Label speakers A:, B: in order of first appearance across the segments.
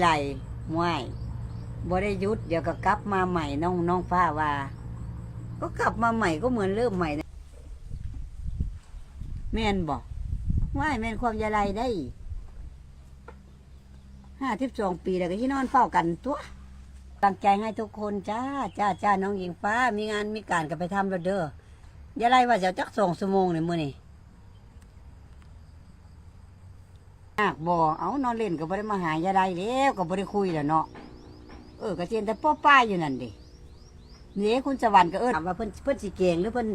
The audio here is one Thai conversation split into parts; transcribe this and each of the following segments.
A: ไรม่วยบ่ได้ยุดเดี๋ยวก็กลับมาใหม่น้องน้องฟ้าว่า ก็กลับมาใหม่ก็เหมือนเริ่มใหม่นะแม่นบอกว่าแม่นความยาไรได้ห้าทิบสองปีแล้วก็ที่นอนเฝ้ากันตัวตั้งใจให้ทุกคนจ้าจ้าจ้าน้องหญิงฟ้า มีงานมีการก็ไปทำแล้วเด้อยาไรว่าจะเอาจักสองชั่วโมงในมื้อนี้ หากบ่เอานอนเล่นก็บ่ได้มาหายาไรแล้วก็บ่ได้คุยแล้วเนาะเออก็เจนแต่ป้อป้ายอยู่นั่นดิเนี่คุณสวรรค์ก็เอิ้นถามว่าเพิ่นเพิ่นสิเก่งหรือเพิ่น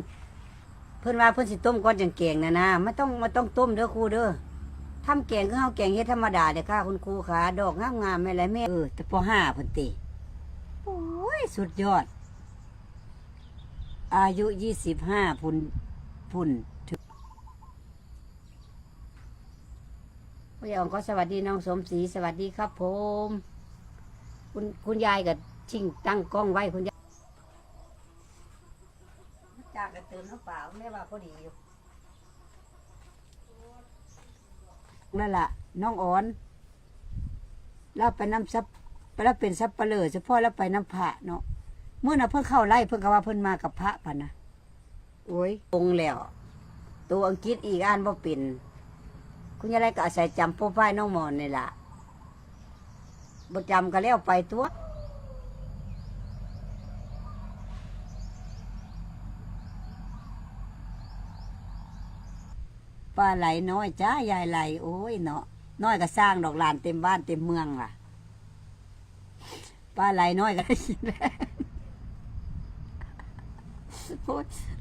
A: เพิ่นว่าเพิ่นสิต้มก่อนจังเก่งนะนะไม่ต้องไม่ต้องต้มเด้อครูเด้อทำแกงคือเฮาแกงเฮ็ดธรรมดาเด้อค่ะคุณครูขาดอกงามๆแม่ไรแม่เออแต่ปห้าเพิ่นติโอ้ยสุดยอด อายุยี่สิบห้าพุ่นพุ่น ถึงพ่อใหญ่อ่องก็สวัสดีน้องสมศรีสวัสดีครับผม คุณคุณยายก็ชิงตั้งกล้องไว้คุณยายจากกระเติมน้ำเปล่าแม่ว่าพอดีอยู่นั่นล่ะ น้องอ่อนเราไปน้ำซับไปแล้วเป็นซับเปลือเฉพาะแล้วไปน้ำพระเนาะเมื่อน่ะเพิ่นเข้าไล่เพิ่นก็ว่าเพิ่นมากับพระพะนะโอ้ยตรงแล้ว ตัวอังกฤษอีกอ่านบ่เป็น คุณยายไรก็อาศัยจำโปรไฟล์น้องหมอนนี่ล่ะบ่จำก็แล้วไปตัวปลาไหลน้อยจ้ายายไหลโอ้ยเนาะน้อยก็สร้างดอกลานเต็มบ้านเต็มเมืองล่ะปลาไหลน้อยก็ได้กินแล้ว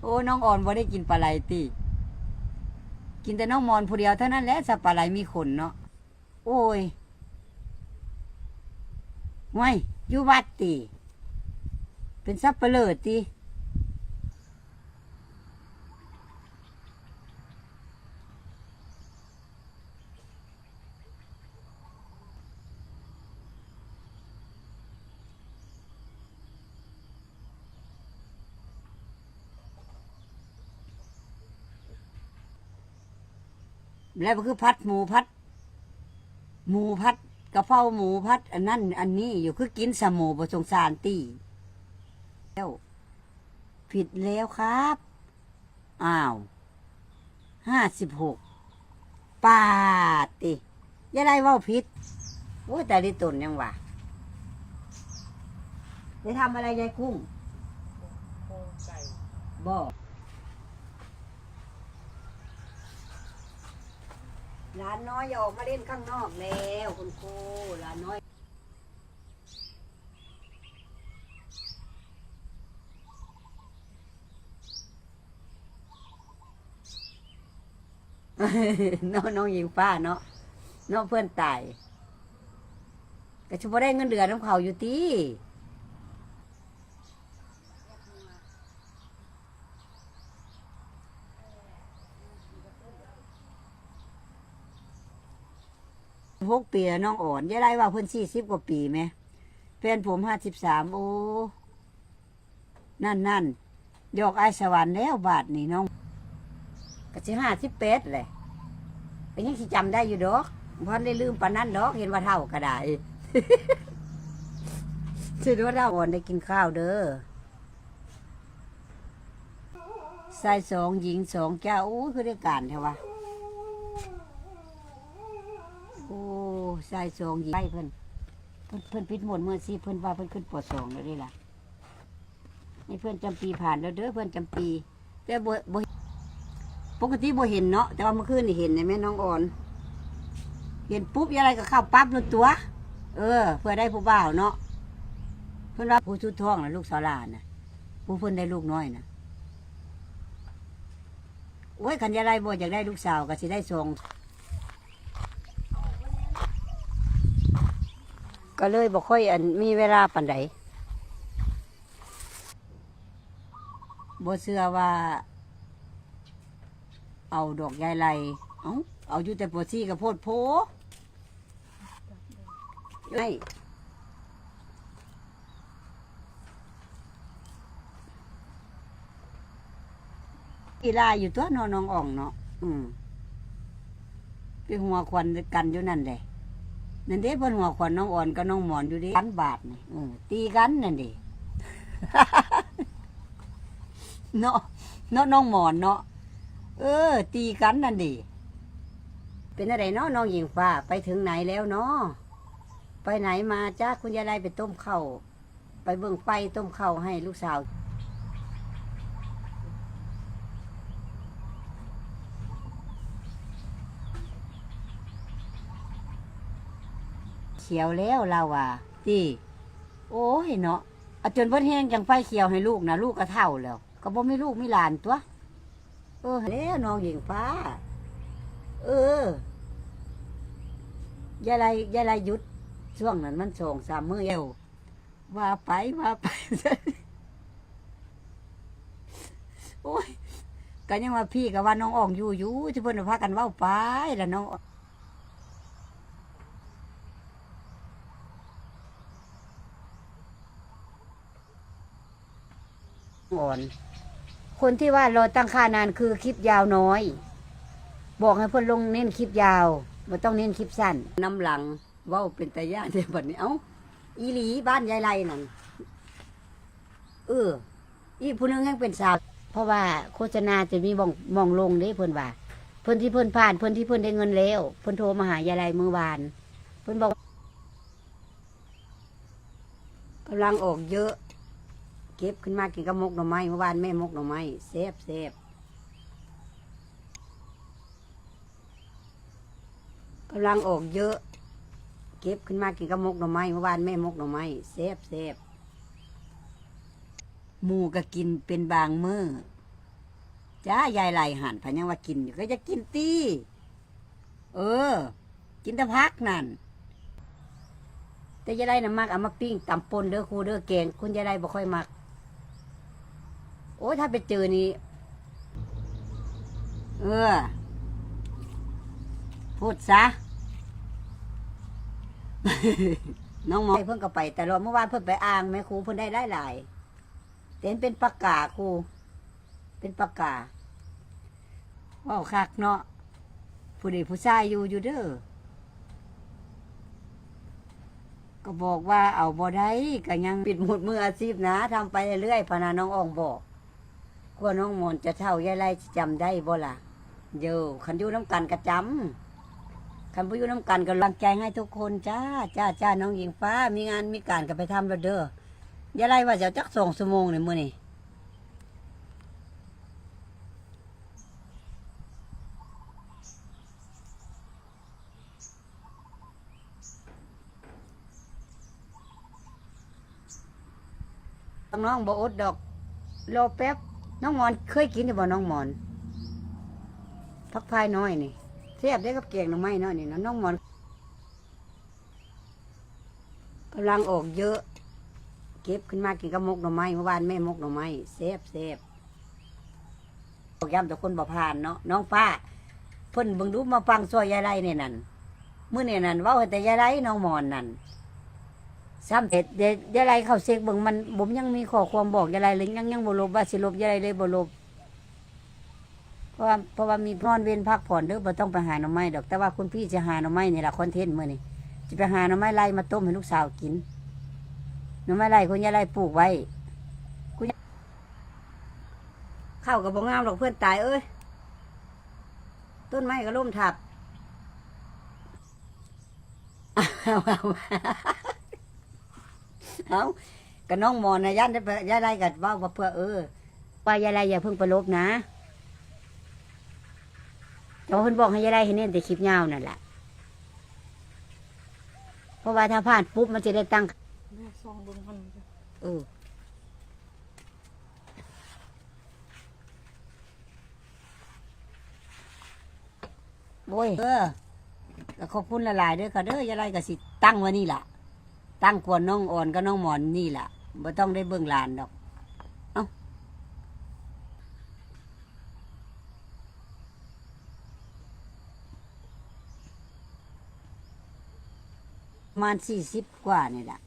A: โอ้ยน้องอ่อนบ่ได้กินปลาไหลติ กินแต่น้องมอนผู้เดียวเท่านั้นแหละสับปลาไหลมีขนเนาะโอ้ยไม่อยู่วัดติเป็นสับปะเลอตี แล้วก็คือพัดหมูพัด หมูพัดกระเพราหมูพัด อันนั้นอันนี้อยู่คือกินสมูบสงสารตีแล้วผิดแล้วครับ อ้าวห้าสิบหกปาดติอย่าได้เว่าผิดโอ้ยแต่ดิตนยังวะได้ทำอะไรยายกุ้งบอก หลานน้อยอย่าออกมาเล่นข้างนอกแล้วคุณครูหลานน้อย น้องน้องหญิงป้าเนาะน้องเพื่อนตายก็ชุบได้เงินเดือนน้ำเขาอยู่ตี หกปีแล้วน้องอ่อนยายไรว่าเพื่นสี่สิบกว่าปีไหมแฟนผมห้าสิบสามโอ้นั่นนั่นยอกไอสวรรค์แล้วบาทนี่น้องก็สิห้าสิบเป็ดเลยก็ยังสิจำได้อยู่ดอกเพราะได้ลืมปานนั้นดอกเห็นว่าเท่าก็ได้ถือว่าเราอ่อนได้กินข้าวเด้อใส่สองหญิงสองเจ้าอู้คือได้การแท้วะโอ้ ใส่สองหญิงไปเพิ่นเพิ่นเพิ่นพิดหมดเมื่อสิเพิ่นว่าเพิ่นขึ้นปวดสองแล้วนี่ล่ะนี่เพื่อนจำปีผ่านแล้วเด้อเพื่อนจำปี แต่บ่บ่ปกติบ่เห็นเนาะแต่ว่าเมื่อคืนนี่เห็นในแม่น้องอ่อน เห็นปุ๊บอะไรก็เข้าปั๊บรถตัว เออ เพื่อได้ผู้บ่าวเนาะเพื่อนว่าผู้ชุดท้องนะลูกสาวลานนะผู้เพื่อนได้ลูกน้อยนะโอ้ยขันยาไรบ่อยากได้ลูกสาวก็สิได้ส่ง ก็เลยบ่ค่อยอันมีเวลาปันใดบ่เชื่อว่า เอาดอกยายไรเอาเอาอยู่แต่ปวดซี่กับโพดโพไอ้กีฬาอยู่ตัวนอนน้องอ่องเนาะ อืมเป็นหัวควันกันอยู่นั่นเลย นั่นเด้เพิ่นหัวขวัญน้องอ่อนกับน้องหมอนอยู่เดิกันบาทนี่เออตีกันนั่นดิเนาะเนาะน้องหมอนเนาะเออ ตีกันนั่นดิเป็นอะไรเนาะน้องหญิงฟ้าไปถึงไหนแล้วเนาะไปไหนมาจ้าคุณยายไรไปต้มข้าวไปเบิ่งไฟต้มข้าวให้ลูกสาว เขียวแล้วเราอะตีโอ้ยเนาะเอาจนเพิ่นแห้งจังไฟเขียวให้ลูกนะลูกก็เท่าแล้ว ก็บ่มีลูกมีหลานตัว เออแล้วน้องหญิงฟ้า เออยายไรยายไรหยุดช่วงนั้นมันสองสามมือเอวว่าไปว่าไปโอ้ยก็ยังว่าพี่กับว่าน้องอ่องอยู่อยู่ที่เพิ่นว่าพากันเว้าไปแล้วน้อง อ่อน คนที่ว่ารอตั้งค่านานคือคลิปยาวน้อย บอกให้เพื่อนลงเน้นคลิปยาวไม่ต้องเน้นคลิปสั้นน้ำหลังเว่าเป็นตาย่านในบัดนี้เอ้าอีหลีบ้านยายไรนั่นเออ อีผู้หนึงแห่งเป็นสาว เพราะว่าโฆษณาจะมีมองมองลงเด้เพื่อนว่าเพื่อนที่เพื่อนผ่านเพื่อนที่เพื่อนได้เงินแล้วเพื่อนโทรมาหายายไรเมื่อวานเพื่อนบอกกำลังออกเยอะเก็บขึ้นมากินกับมกหน่อไม้เมื่อวานแม่มกหน่อไม้เซฟเซฟกำลังออกเยอะ เก็บขึ้นมากินกับมกหน่อไม้เมื่อวานแม่มกหน่อไม้เซฟเซฟหมูก็กินเป็นบางมือจ้ายายไหลหันพันยังว่ากินอยู่ก็จะกินตีเออ กินต่พักนั่นแต่ยายไรน่ะมักเอามาปิ้งตำปนเด้อครูเด้อแกงคุณยายไรบ่ค่อยมัก อ้ยถ้าไปเจอนี่เออ พูดซะ น้องหมอเพิ่งก็ไป แต่รอเมื่อวานเพิ่นไปอ่างแม่ครูเพิ่นได้หลายหลายๆแต่เห็นเป็นปากกาครู เป็นปากกาว้าวคักเนาะผู้เด็กผู้ชายอยู่อยู่เด้อก็บอกว่าเอาบ่ได้ก็ยังปิดหมดมืออาชีพนะทำไปเรื่อยๆพนาน้องอ่องบอก วน้องมนจะเท่ายายไรจำได้บ่ล่ะเดี๋ยวคันอยู่น้ำกันก็จำคันบ่อยู่น้ำกันก็รังใจให้ทุกคนจ้าจ้าจ้าน้องหญิงฟ้า มีงานมีการก็ไปทำแล้วเด้อยายไรว่าจะจักสองชั่วโมงนี่มื้อนี่น้องบ่อดดอกรอแป๊บ น้องมอนเคยกินหรือบ่น้องมอนพักพายน้อยนี่เทียบได้กับเกียงหน่อไม้น้อยนี่นะน้องมอนกำลังออกเยอะ เก็บขึ้นมากินกับมกหน่อไม้เมื่อวานแม่มกหน่อไม้เซฟเซฟบอกย้ำแต่คนบ่ผ่านเนาะน้องฟ้าเพิ่นบิ่งดูมาฟังซอยยายไรเนี่ยนั่นเมื้อเนี่ยนั่นว้าแต่ยายไรน้องมอนนั่น ซ้ำเด็ดเด็ดยายไรเขาเซ็กเบิ่งมันผมยังมีข้อความบอกยายไรเลยยังยังบ่ลบว่าสิลบยายไรเลยบ่ลบเพราะว่าเพราะว่ามีนอนเว้นพักผ่อนเด้อบ่ต้องไปหาหน่อไม้ดอกแต่ว่าคุณพี่จะหาหน่อไม้นี่ล่ะคอนเทนต์มื้อนี้จะไปหาหน่อไม้ไล่มาต้มให้ลูกสาวกินหน่อไม้ไล่คุณยายไล่ปลูกไว้คุณยายข้ากับบ่งามดอกเพื่อนตายเอ้ยต้นไม้ก็ล่มทับเอาเอา เอากับน้องมอนนะย่านได้ไปยายไล่กัดว่าว่าเพื่อเออ ว่ายายไล่อย่าเพิ่งไปลบนะแต่ว่าเพิ่นบอกให้ยายได้ให้เน้นแต่คลิปยาวนั่นแหละเพราะว่าถ้าผ่านปุ๊บมันจะได้ตั้ง
B: ซองเบิ่งกัน
A: เออโอ้ยเออก็ขอบคุณหลายๆเด้อค่ะเด้อยายไรก็สิตั้งไว้นี่ล่ะ ตั้งกวนน้องอ่อนก็น้องหมอนนี่แหล่ะบ่ต้องได้เบิ่งลานดอก เอ้าประมาณสี่สิบกว่านี่แหละ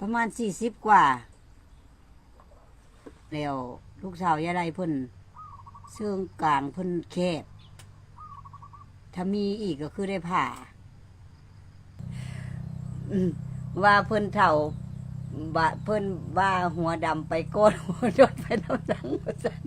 A: ประมาณสี่สิบกว่าแล้วลูกสาวยายไรเพิ่นเสื่องกลางเพิ่นแคบถ้ามีอีกก็คือได้ผ่า ว่าเพิ่นเฒ่าว่าเพิ่นว่าหัวดำไปโกนหัวจดไปน้ำสังว่าซั่น